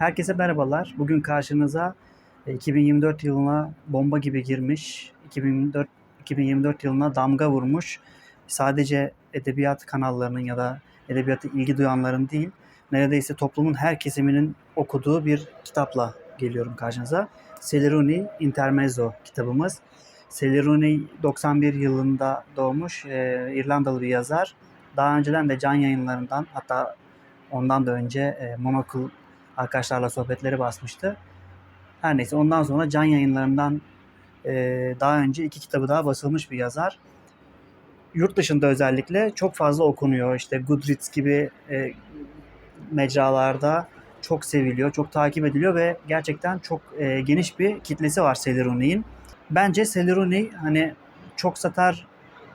Herkese merhabalar. Bugün karşınıza e, 2024 yılına bomba gibi girmiş, 2024 2024 yılına damga vurmuş sadece edebiyat kanallarının ya da edebiyata ilgi duyanların değil, neredeyse toplumun her kesiminin okuduğu bir kitapla geliyorum karşınıza. Celeruni Intermezzo kitabımız. Celeruni 91 yılında doğmuş e, İrlandalı bir yazar. Daha önceden de Can Yayınları'ndan hatta ondan da önce e, Monocle arkadaşlarla sohbetleri basmıştı. Her neyse ondan sonra Can Yayınları'ndan e, daha önce iki kitabı daha basılmış bir yazar. Yurt dışında özellikle çok fazla okunuyor. İşte Goodreads gibi e, mecralarda çok seviliyor, çok takip ediliyor ve gerçekten çok e, geniş bir kitlesi var Celeruni'nin. Bence Celeruni hani çok satar,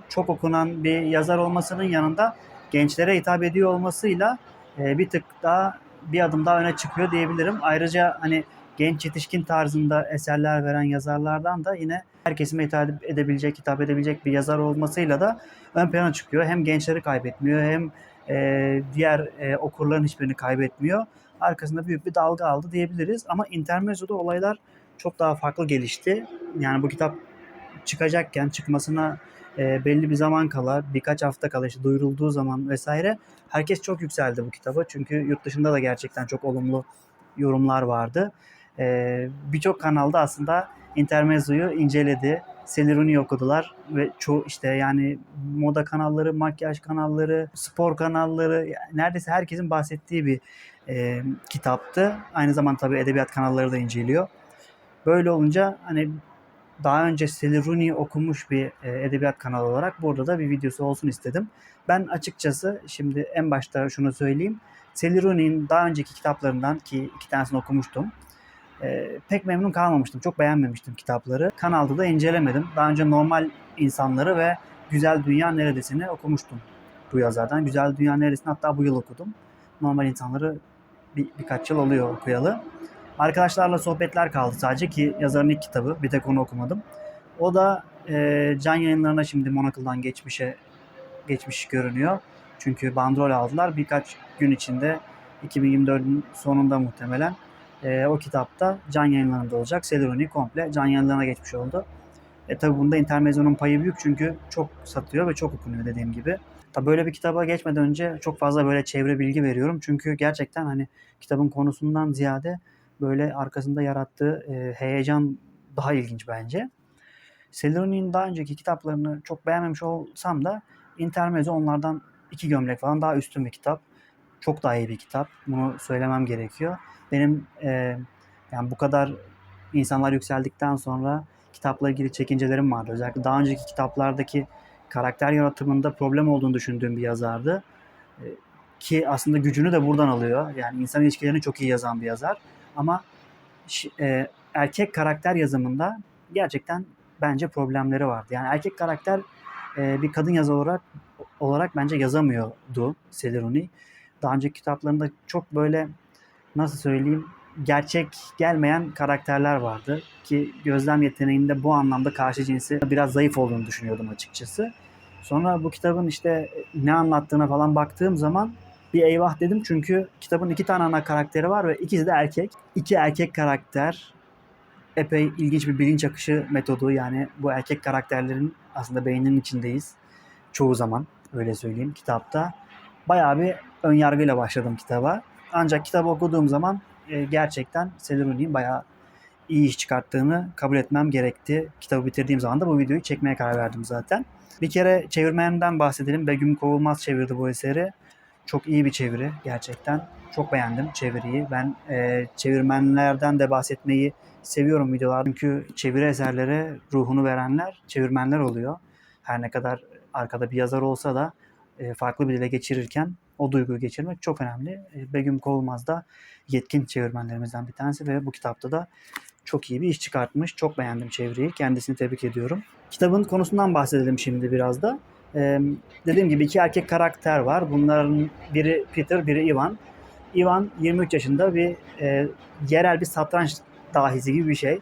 çok okunan bir yazar olmasının yanında gençlere hitap ediyor olmasıyla e, bir tık daha bir adım daha öne çıkıyor diyebilirim. Ayrıca hani genç yetişkin tarzında eserler veren yazarlardan da yine her kesime hitap edebilecek, hitap edebilecek bir yazar olmasıyla da ön plana çıkıyor. Hem gençleri kaybetmiyor hem e, diğer e, okurların hiçbirini kaybetmiyor. Arkasında büyük bir dalga aldı diyebiliriz. Ama Intermezzo'da olaylar çok daha farklı gelişti. Yani bu kitap çıkacakken çıkmasına e, belli bir zaman kala, birkaç hafta kala işte duyurulduğu zaman vesaire herkes çok yükseldi bu kitaba. Çünkü yurt dışında da gerçekten çok olumlu yorumlar vardı. E, Birçok kanalda aslında Intermezzo'yu inceledi. Celeruni okudular ve çoğu işte yani moda kanalları, makyaj kanalları, spor kanalları yani neredeyse herkesin bahsettiği bir e, kitaptı. Aynı zamanda tabii edebiyat kanalları da inceliyor. Böyle olunca hani daha önce Celeruni okumuş bir e, edebiyat kanalı olarak burada da bir videosu olsun istedim. Ben açıkçası şimdi en başta şunu söyleyeyim. Celeruni'nin daha önceki kitaplarından ki iki tanesini okumuştum. E, pek memnun kalmamıştım. Çok beğenmemiştim kitapları. Kanalda da incelemedim. Daha önce normal insanları ve Güzel Dünya Neredesini okumuştum bu yazardan. Güzel Dünya Neredesini hatta bu yıl okudum. Normal insanları bir, birkaç yıl oluyor okuyalı. Arkadaşlarla sohbetler kaldı sadece ki yazarın ilk kitabı. Bir tek onu okumadım. O da e, can yayınlarına şimdi Monacle'dan geçmişe geçmiş görünüyor. Çünkü bandrol aldılar. Birkaç gün içinde 2024'ün sonunda muhtemelen e, o kitapta can yayınlarında olacak. Celeruni komple can yayınlarına geçmiş oldu. E tabi bunda Intermezzo'nun payı büyük çünkü çok satıyor ve çok okunuyor dediğim gibi. Tabi böyle bir kitaba geçmeden önce çok fazla böyle çevre bilgi veriyorum. Çünkü gerçekten hani kitabın konusundan ziyade böyle arkasında yarattığı e, heyecan daha ilginç bence. Celeruni'nin daha önceki kitaplarını çok beğenmemiş olsam da Intermezzo onlardan iki gömlek falan daha üstün bir kitap. Çok daha iyi bir kitap. Bunu söylemem gerekiyor. Benim e, yani bu kadar insanlar yükseldikten sonra kitapla ilgili çekincelerim vardı. Özellikle daha önceki kitaplardaki karakter yaratımında problem olduğunu düşündüğüm bir yazardı. E, ki aslında gücünü de buradan alıyor. Yani insan ilişkilerini çok iyi yazan bir yazar. Ama e, erkek karakter yazımında gerçekten bence problemleri vardı. Yani erkek karakter e, bir kadın yazar olarak olarak bence yazamıyordu Celeruni. Daha önceki kitaplarında çok böyle nasıl söyleyeyim gerçek gelmeyen karakterler vardı ki gözlem yeteneğinde bu anlamda karşı cinsi biraz zayıf olduğunu düşünüyordum açıkçası. Sonra bu kitabın işte ne anlattığına falan baktığım zaman bir eyvah dedim çünkü kitabın iki tane ana karakteri var ve ikisi de erkek. İki erkek karakter epey ilginç bir bilinç akışı metodu yani bu erkek karakterlerin aslında beyninin içindeyiz çoğu zaman öyle söyleyeyim kitapta. Bayağı bir ön yargıyla başladım kitaba. Ancak kitabı okuduğum zaman e, gerçekten Celeruni'nin bayağı iyi iş çıkarttığını kabul etmem gerekti. Kitabı bitirdiğim zaman da bu videoyu çekmeye karar verdim zaten. Bir kere çevirmenden bahsedelim. Begüm Kovulmaz çevirdi bu eseri. Çok iyi bir çeviri gerçekten. Çok beğendim çeviriyi. Ben e, çevirmenlerden de bahsetmeyi seviyorum videolarda. Çünkü çeviri eserlere ruhunu verenler çevirmenler oluyor. Her ne kadar arkada bir yazar olsa da e, farklı bir dile geçirirken o duyguyu geçirmek çok önemli. E, Begüm Kovulmaz da yetkin çevirmenlerimizden bir tanesi ve bu kitapta da çok iyi bir iş çıkartmış. Çok beğendim çeviriyi. Kendisini tebrik ediyorum. Kitabın konusundan bahsedelim şimdi biraz da. Dediğim gibi iki erkek karakter var. Bunların biri Peter, biri Ivan. Ivan 23 yaşında bir e, yerel bir satranç dahisi gibi bir şey.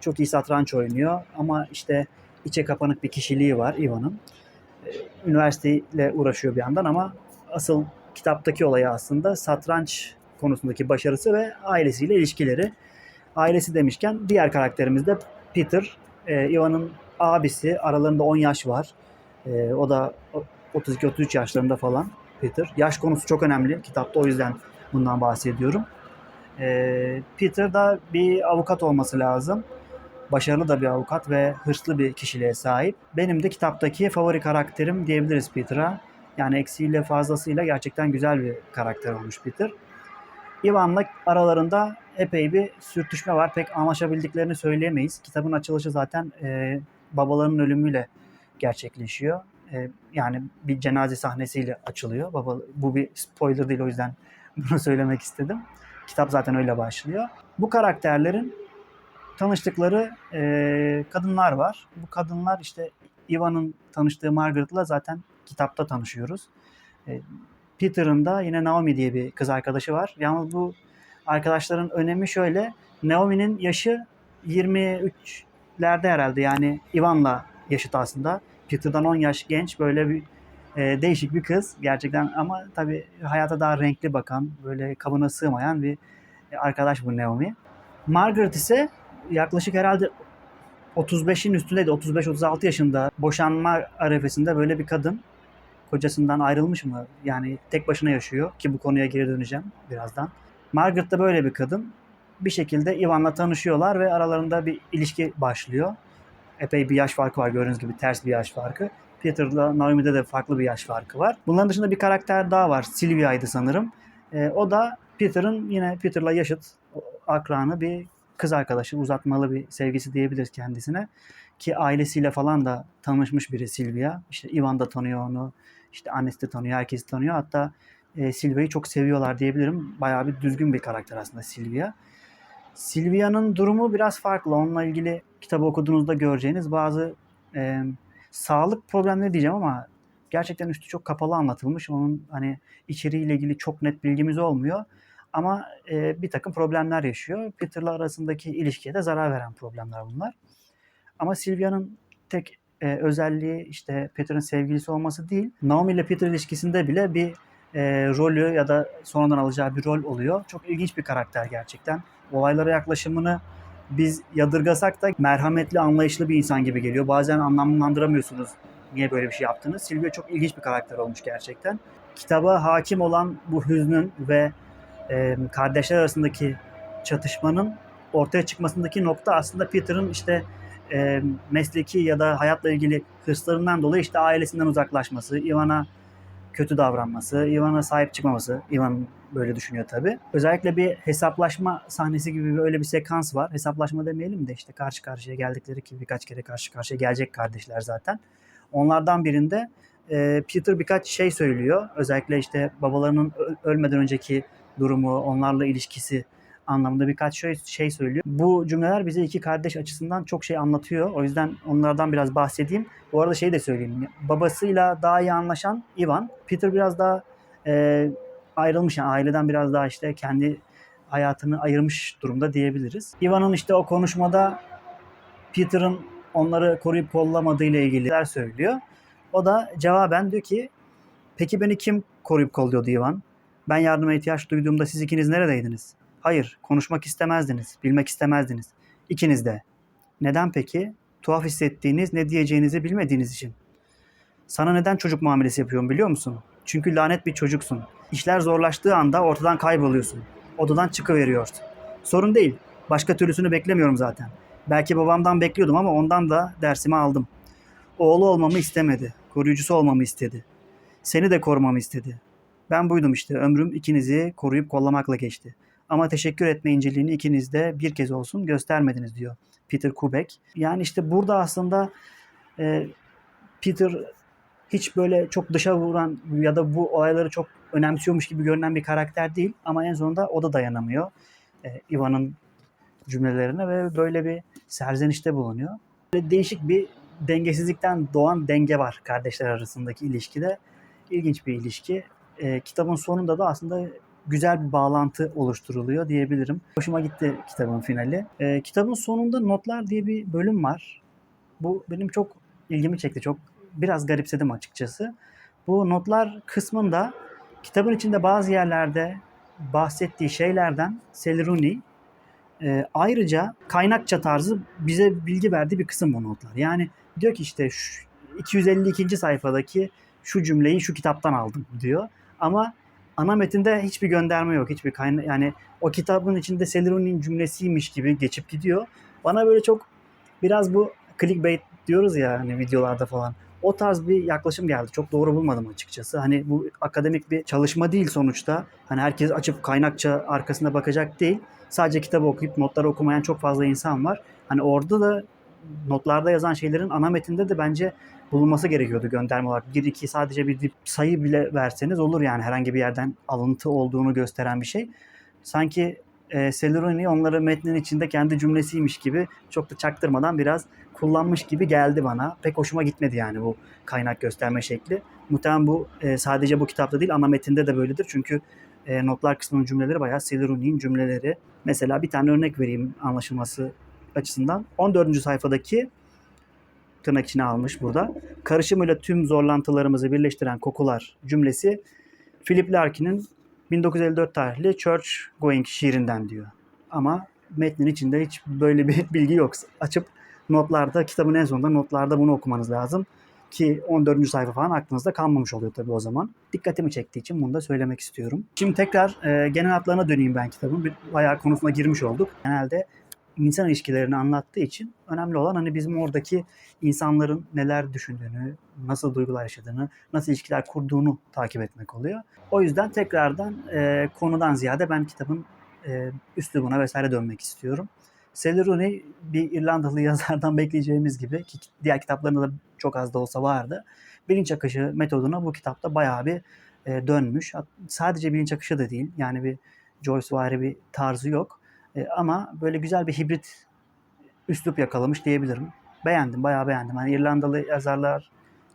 Çok iyi satranç oynuyor ama işte içe kapanık bir kişiliği var Ivan'ın. Üniversiteyle uğraşıyor bir yandan ama asıl kitaptaki olayı aslında satranç konusundaki başarısı ve ailesiyle ilişkileri. Ailesi demişken diğer karakterimiz de Peter. Ee, Ivan'ın abisi. Aralarında 10 yaş var. Ee, o da 32-33 yaşlarında falan Peter. Yaş konusu çok önemli kitapta o yüzden bundan bahsediyorum. Ee, Peter da bir avukat olması lazım. Başarılı da bir avukat ve hırslı bir kişiliğe sahip. Benim de kitaptaki favori karakterim diyebiliriz Peter'a. Yani eksiğiyle fazlasıyla gerçekten güzel bir karakter olmuş Peter. Ivan'la aralarında epey bir sürtüşme var. Pek anlaşabildiklerini söyleyemeyiz. Kitabın açılışı zaten e, babalarının ölümüyle gerçekleşiyor. E, yani bir cenaze sahnesiyle açılıyor. Baba, bu bir spoiler değil o yüzden bunu söylemek istedim. Kitap zaten öyle başlıyor. Bu karakterlerin tanıştıkları e, kadınlar var. Bu kadınlar işte Ivan'ın tanıştığı Margaret'la zaten kitapta tanışıyoruz. E, Peter'ın da yine Naomi diye bir kız arkadaşı var. Yalnız bu arkadaşların önemi şöyle. Naomi'nin yaşı 23'lerde herhalde yani Ivan'la yaşıt aslında. Peter'dan 10 yaş genç böyle bir e, değişik bir kız gerçekten ama tabii hayata daha renkli bakan böyle kabına sığmayan bir arkadaş bu Naomi. Margaret ise yaklaşık herhalde 35'in üstündeydi. 35-36 yaşında boşanma arefesinde böyle bir kadın. Kocasından ayrılmış mı? Yani tek başına yaşıyor ki bu konuya geri döneceğim birazdan. Margaret da böyle bir kadın. Bir şekilde Ivan'la tanışıyorlar ve aralarında bir ilişki başlıyor. Epey bir yaş farkı var gördüğünüz gibi ters bir yaş farkı. Peter'la Naomi'de de farklı bir yaş farkı var. Bunların dışında bir karakter daha var. Sylvia'ydı sanırım. E, o da Peter'ın yine Peter'la yaşıt akranı bir kız arkadaşı, uzatmalı bir sevgisi diyebiliriz kendisine. Ki ailesiyle falan da tanışmış biri Sylvia. İşte Ivan da tanıyor onu. İşte annesi de tanıyor, herkes tanıyor. Hatta e, Sylvia'yı çok seviyorlar diyebilirim. Bayağı bir düzgün bir karakter aslında Sylvia. Sylvia'nın durumu biraz farklı. Onunla ilgili kitabı okuduğunuzda göreceğiniz bazı e, sağlık problemleri diyeceğim ama gerçekten üstü çok kapalı anlatılmış. Onun hani içeriğiyle ilgili çok net bilgimiz olmuyor. Ama e, bir takım problemler yaşıyor. Peter'la arasındaki ilişkiye de zarar veren problemler bunlar. Ama Sylvia'nın tek e, özelliği işte Peter'ın sevgilisi olması değil. Naomi ile Peter ilişkisinde bile bir e, rolü ya da sonradan alacağı bir rol oluyor. Çok ilginç bir karakter gerçekten. Olaylara yaklaşımını biz yadırgasak da merhametli, anlayışlı bir insan gibi geliyor. Bazen anlamlandıramıyorsunuz niye böyle bir şey yaptınız. Silvia çok ilginç bir karakter olmuş gerçekten. Kitaba hakim olan bu hüznün ve e, kardeşler arasındaki çatışmanın ortaya çıkmasındaki nokta aslında Peter'ın işte e, mesleki ya da hayatla ilgili hırslarından dolayı işte ailesinden uzaklaşması, Ivan'a kötü davranması, Ivan'a sahip çıkmaması. Ivan böyle düşünüyor tabii. Özellikle bir hesaplaşma sahnesi gibi böyle bir sekans var. Hesaplaşma demeyelim de işte karşı karşıya geldikleri ki birkaç kere karşı karşıya gelecek kardeşler zaten. Onlardan birinde e, Peter birkaç şey söylüyor. Özellikle işte babalarının ölmeden önceki durumu, onlarla ilişkisi anlamında birkaç şey, şey söylüyor. Bu cümleler bize iki kardeş açısından çok şey anlatıyor. O yüzden onlardan biraz bahsedeyim. Bu arada şey de söyleyeyim. Babasıyla daha iyi anlaşan Ivan. Peter biraz daha e, ayrılmış. Yani aileden biraz daha işte kendi hayatını ayırmış durumda diyebiliriz. Ivan'ın işte o konuşmada Peter'ın onları koruyup kollamadığı ile ilgili söylüyor. O da cevaben diyor ki peki beni kim koruyup kolluyordu Ivan? Ben yardıma ihtiyaç duyduğumda siz ikiniz neredeydiniz? Hayır, konuşmak istemezdiniz, bilmek istemezdiniz. İkiniz de. Neden peki? Tuhaf hissettiğiniz, ne diyeceğinizi bilmediğiniz için. Sana neden çocuk muamelesi yapıyorum biliyor musun? Çünkü lanet bir çocuksun. İşler zorlaştığı anda ortadan kayboluyorsun. Odadan çıkıveriyorsun. Sorun değil. Başka türlüsünü beklemiyorum zaten. Belki babamdan bekliyordum ama ondan da dersimi aldım. Oğlu olmamı istemedi. Koruyucusu olmamı istedi. Seni de korumamı istedi. Ben buydum işte. Ömrüm ikinizi koruyup kollamakla geçti. Ama teşekkür etme inceliğini ikiniz de bir kez olsun göstermediniz diyor Peter Kubek. Yani işte burada aslında e, Peter hiç böyle çok dışa vuran ya da bu olayları çok önemsiyormuş gibi görünen bir karakter değil. Ama en sonunda o da dayanamıyor. E, Ivan'ın cümlelerine ve böyle bir serzenişte bulunuyor. Böyle değişik bir dengesizlikten doğan denge var kardeşler arasındaki ilişkide. İlginç bir ilişki. E, kitabın sonunda da aslında güzel bir bağlantı oluşturuluyor diyebilirim. Hoşuma gitti kitabın finali. E, kitabın sonunda notlar diye bir bölüm var. Bu benim çok ilgimi çekti. Çok biraz garipsedim açıkçası. Bu notlar kısmında kitabın içinde bazı yerlerde bahsettiği şeylerden Rooney e, ayrıca kaynakça tarzı bize bilgi verdiği bir kısım bu notlar. Yani diyor ki işte şu 252. sayfadaki şu cümleyi şu kitaptan aldım diyor. Ama ana metinde hiçbir gönderme yok. Hiçbir kaynak yani o kitabın içinde Rooney'nin cümlesiymiş gibi geçip gidiyor. Bana böyle çok biraz bu clickbait diyoruz ya hani videolarda falan. O tarz bir yaklaşım geldi. Çok doğru bulmadım açıkçası. Hani bu akademik bir çalışma değil sonuçta. Hani herkes açıp kaynakça arkasına bakacak değil. Sadece kitabı okuyup notları okumayan çok fazla insan var. Hani orada da notlarda yazan şeylerin ana metinde de bence bulunması gerekiyordu gönderme olarak. Bir iki sadece bir sayı bile verseniz olur yani herhangi bir yerden alıntı olduğunu gösteren bir şey. Sanki e, Celeroney onları metnin içinde kendi cümlesiymiş gibi çok da çaktırmadan biraz kullanmış gibi geldi bana. Pek hoşuma gitmedi yani bu kaynak gösterme şekli. Muhtemelen bu e, sadece bu kitapta değil ana metinde de böyledir. Çünkü e, notlar kısmının cümleleri bayağı Celeroney'in cümleleri. Mesela bir tane örnek vereyim anlaşılması açısından. 14. sayfadaki tırnak içine almış burada. Karışımıyla tüm zorlantılarımızı birleştiren kokular cümlesi Philip Larkin'in 1954 tarihli Church Going şiirinden diyor. Ama metnin içinde hiç böyle bir bilgi yok. Açıp notlarda, kitabın en sonunda notlarda bunu okumanız lazım. Ki 14. sayfa falan aklınızda kalmamış oluyor tabii o zaman. Dikkatimi çektiği için bunu da söylemek istiyorum. Şimdi tekrar e, genel hatlarına döneyim ben kitabın. Bayağı konusuna girmiş olduk. Genelde insan ilişkilerini anlattığı için önemli olan hani bizim oradaki insanların neler düşündüğünü, nasıl duygular yaşadığını, nasıl ilişkiler kurduğunu takip etmek oluyor. O yüzden tekrardan e, konudan ziyade ben kitabın e, üslubuna vesaire dönmek istiyorum. Sally Rooney bir İrlandalı yazardan bekleyeceğimiz gibi ki diğer kitaplarında da çok az da olsa vardı. Bilinç akışı metoduna bu kitapta bayağı bir e, dönmüş. Sadece bilinç akışı da değil. Yani bir Joyce vari bir tarzı yok. E, ama böyle güzel bir hibrit üslup yakalamış diyebilirim. Beğendim, bayağı beğendim. Hani İrlandalı yazarlar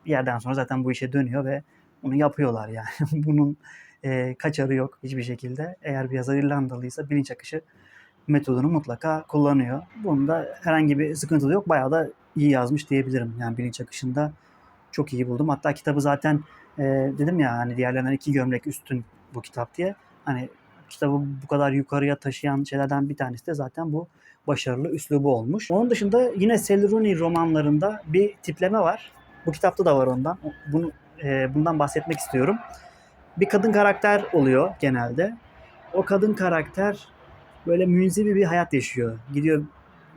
bir yerden sonra zaten bu işe dönüyor ve bunu yapıyorlar yani. Bunun e, kaçarı yok hiçbir şekilde. Eğer bir yazar İrlandalıysa bilinç akışı metodunu mutlaka kullanıyor. Bunda herhangi bir sıkıntı yok. Bayağı da iyi yazmış diyebilirim. Yani bilinç akışında çok iyi buldum. Hatta kitabı zaten e, dedim ya hani diğerlerinden iki gömlek üstün bu kitap diye. Hani kitabı bu kadar yukarıya taşıyan şeylerden bir tanesi de zaten bu başarılı üslubu olmuş. Onun dışında yine Rooney romanlarında bir tipleme var. Bu kitapta da var ondan. Bunu e, bundan bahsetmek istiyorum. Bir kadın karakter oluyor genelde. O kadın karakter böyle münzevi bir hayat yaşıyor. Gidiyor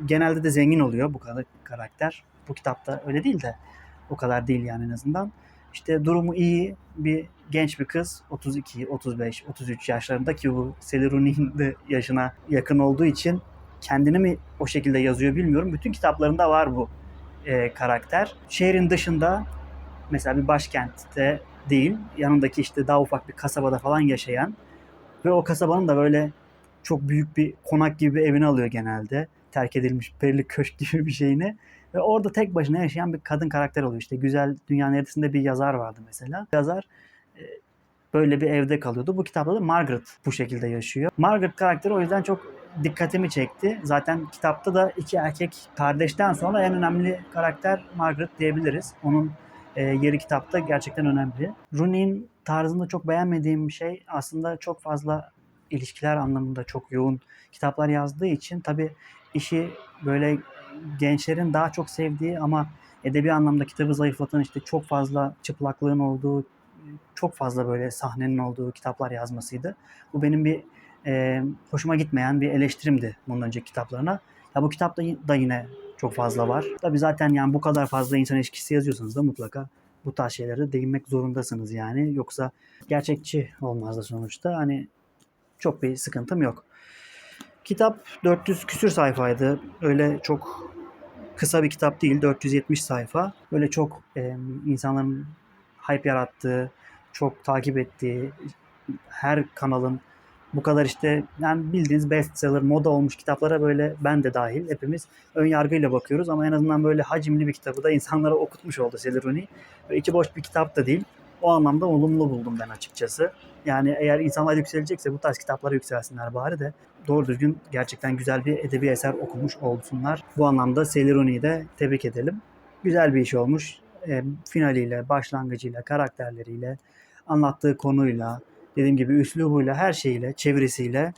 genelde de zengin oluyor bu kadar karakter. Bu kitapta öyle değil de o kadar değil yani en azından. İşte durumu iyi bir genç bir kız 32, 35, 33 yaşlarında ki bu Rooney'in de yaşına yakın olduğu için kendini mi o şekilde yazıyor bilmiyorum. Bütün kitaplarında var bu e, karakter. Şehrin dışında mesela bir başkentte değil yanındaki işte daha ufak bir kasabada falan yaşayan ve o kasabanın da böyle çok büyük bir konak gibi bir evini alıyor genelde. Terk edilmiş perili köşk gibi bir şeyini. Ve orada tek başına yaşayan bir kadın karakter oluyor. İşte güzel dünya neresinde bir yazar vardı mesela. Yazar e, böyle bir evde kalıyordu. Bu kitapta da Margaret bu şekilde yaşıyor. Margaret karakteri o yüzden çok dikkatimi çekti. Zaten kitapta da iki erkek kardeşten sonra en önemli karakter Margaret diyebiliriz. Onun e, yeri kitapta gerçekten önemli. Rooney'in tarzında çok beğenmediğim bir şey aslında çok fazla ilişkiler anlamında çok yoğun kitaplar yazdığı için tabi işi böyle gençlerin daha çok sevdiği ama edebi anlamda kitabı zayıflatan işte çok fazla çıplaklığın olduğu, çok fazla böyle sahnenin olduğu kitaplar yazmasıydı. Bu benim bir e, hoşuma gitmeyen bir eleştirimdi bundan önceki kitaplarına. Ya bu kitapta da yine çok fazla var. Tabi zaten yani bu kadar fazla insan ilişkisi yazıyorsanız da mutlaka bu tarz şeylere değinmek zorundasınız yani. Yoksa gerçekçi olmaz da sonuçta. Hani çok bir sıkıntım yok. Kitap 400 küsür sayfaydı. Öyle çok kısa bir kitap değil. 470 sayfa. Böyle çok e, insanların hype yarattığı, çok takip ettiği, her kanalın bu kadar işte yani bildiğiniz bestseller, moda olmuş kitaplara böyle ben de dahil hepimiz ön yargıyla bakıyoruz ama en azından böyle hacimli bir kitabı da insanlara okutmuş oldu. Ve içi boş bir kitap da değil. O anlamda olumlu buldum ben açıkçası. Yani eğer insanlar yükselecekse bu tarz kitaplara yükselsinler bari de doğru düzgün gerçekten güzel bir edebi eser okumuş olsunlar. Bu anlamda Sally Rooney'i de tebrik edelim. Güzel bir iş olmuş. E, finaliyle, başlangıcıyla, karakterleriyle, anlattığı konuyla, dediğim gibi üslubuyla, her şeyiyle, çevirisiyle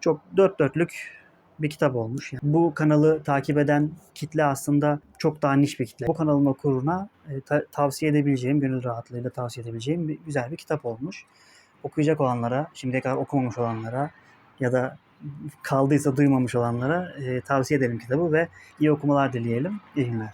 çok dört dörtlük bir kitap olmuş. Yani bu kanalı takip eden kitle aslında çok daha niş bir kitle. Bu kanalın okuruna e, ta- tavsiye edebileceğim, gönül rahatlığıyla tavsiye edebileceğim bir, güzel bir kitap olmuş. Okuyacak olanlara, şimdiye kadar okumamış olanlara ya da kaldıysa duymamış olanlara e, tavsiye edelim kitabı ve iyi okumalar dileyelim. İyi günler.